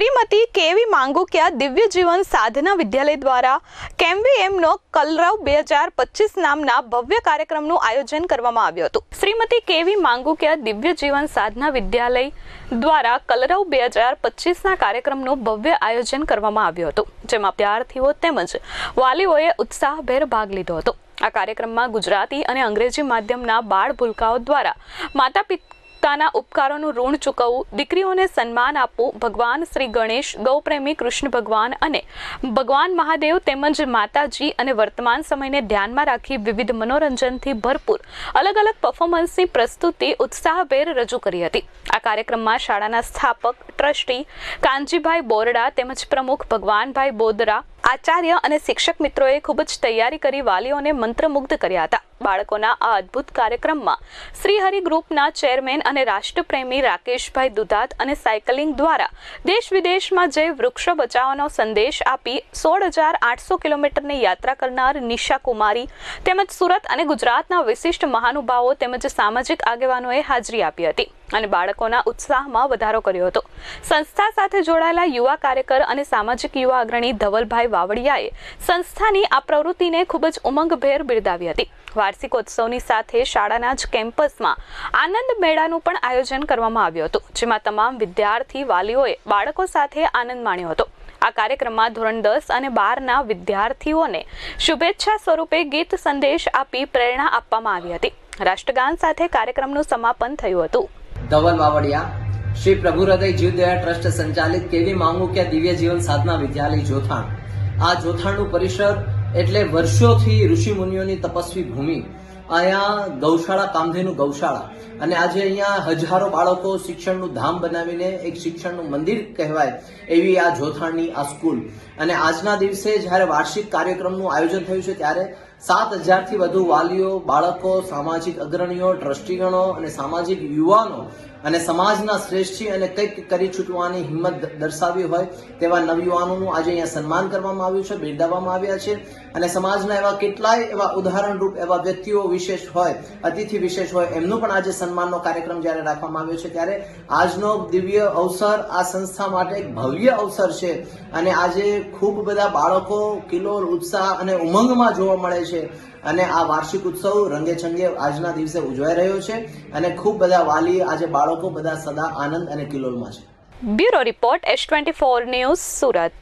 શ્રીમતી કેવી માંગુકિયા દિવ્ય જીવન સાધના વિદ્યાલય દ્વારા કેમ્વીએમનો કલરવ બે હજાર પચીસ નામના ભવ્ય કાર્યક્રમનું આયોજન કરવામાં આવ્યું હતું. શ્રીમતી કેવી માંગુકિયા દિવ્ય જીવન સાધના વિદ્યાલય દ્વારા કલરવ બે હજાર પચીસના કાર્યક્રમનું ભવ્ય આયોજન કરવામાં આવ્યું હતું, જેમાં વિદ્યાર્થીઓ તેમજ વાલીઓએ ઉત્સાહભેર ભાગ લીધો હતો. આ કાર્યક્રમમાં ગુજરાતી અને અંગ્રેજી માધ્યમના બાળ ભૂલકાઓ દ્વારા માતા પિતાના ઉપકારોનું ઋણ ચૂકવવું, દીકરીઓને સન્માન આપવું, ભગવાન શ્રી ગણેશ, ગૌપ્રેમી કૃષ્ણ ભગવાન અને ભગવાન મહાદેવ તેમજ માતાજી અને વર્તમાન સમયને ધ્યાનમાં રાખી વિવિધ મનોરંજનથી ભરપૂર અલગ અલગ પરફોર્મન્સની પ્રસ્તુતિ ઉત્સાહભેર રજૂ કરી હતી. આ કાર્યક્રમમાં શાળાના સ્થાપક, ટ્રસ્ટી કાનજીભાઈ બોરડા તેમજ પ્રમુખ ભગવાનભાઈ બોદરા, આચાર્ય અને શિક્ષક મિત્રોએ ખૂબ જ તૈયારી કરી વાલીઓને મંત્રમુગ્ધ કર્યા હતા. બાળકોના આ અદ્ભુત કાર્યક્રમમાં શ્રીહરિ ગ્રુપના ચેરમેન અને રાષ્ટ્રપ્રેમી રાકેશભાઈ દુધાત અને સાયકલિંગ દ્વારા દેશ વિદેશમાં જઈ વૃક્ષો બચાવવાનો સંદેશ આપી સોળ હજાર આઠસો કિલોમીટરની યાત્રા કરનાર નિશા કુમારી તેમજ સુરત અને ગુજરાતના વિશિષ્ટ મહાનુભાવો તેમજ સામાજિક આગેવાનોએ હાજરી આપી હતી અને બાળકોના ઉત્સાહમાં વધારો કર્યો હતો. સંસ્થા સાથે જોડાયેલા યુવા કાર્યકર અને સામાજિક યુવા અગ્રણી ધવલભાઈ વાવડિયાએ સંસ્થાની આ પ્રવૃત્તિને ખૂબ જ ઉમંગભેર બિરદાવી હતી. વાર્ષિકોત્સવની સાથે શાળાના જ કેમ્પસમાં આનંદ મેળાનું પણ આયોજન કરવામાં આવ્યું હતું, જેમાં તમામ વિદ્યાર્થી વાલીઓએ બાળકો સાથે આનંદ માણ્યો હતો. આ કાર્યક્રમમાં ધોરણ દસ અને બારના વિદ્યાર્થીઓને શુભેચ્છા સ્વરૂપે ગીત સંદેશ આપી પ્રેરણા આપવામાં આવી હતી. રાષ્ટ્રગાન સાથે કાર્યક્રમનું સમાપન થયું હતું. ધવલ વાવડિયા, શ્રી પ્રભુ હૃદય જીવદયા ટ્રસ્ટ સંચાલિત કેવી માંગુકિયા દિવ્ય જીવન સાધના વિદ્યાલય જોથાણ. આ જોથાણનું પરિસર એટલે વર્ષોથી ઋષિ મુનિઓની તપસ્વી ભૂમિ. અહીંયા ગૌશાળા, કામધેનુ ગૌશાળા. અને આજે અહીંયા હજારો બાળકો શિક્ષણનું ધામ બનાવીને એક શિક્ષણનું મંદિર કહેવાય એવી આ જોથાણની આ સ્કૂલ. અને આજના દિવસે જ્યારે વાર્ષિક કાર્યક્રમનું આયોજન થયું છે ત્યારે સાત હજારથી વધુ વાલીઓ, બાળકો, સામાજિક અગ્રણીઓ, ટ્રસ્ટીગણો અને સામાજિક યુવાનો અને સમાજના શ્રેષ્ઠી અને કંઈક કરી છૂટવાની હિંમત દર્શાવી હોય તેવા નવયુવાનોનું આજે અહીંયા સન્માન કરવામાં આવ્યું છે, બિરદાવવામાં આવ્યા છે. અને સમાજના એવા કેટલાય એવા ઉદાહરણરૂપ એવા વ્યક્તિઓ વિશેષ હોય, અતિથિ વિશેષ હોય, એમનું પણ આજે સન્માનનો કાર્યક્રમ જ્યારે રાખવામાં આવ્યો છે, ત્યારે આજનો દિવ્ય અવસર આ સંસ્થા માટે એક ભવ્ય અવસર છે. અને આજે ખૂબ બધા બાળકો કિલોર ઉત્સાહ અને ઉમંગમાં જોવા મળે છે. અને આ વાર્ષિક ઉત્સવ રંગે છંગે આજના દિવસે ઉજવાઈ રહ્યો છે અને ખૂબ બધા વાલી આજે બાળકો બધા સદા આનંદ અને કિલોલમાં છે. Bureau report S twenty four news Surat.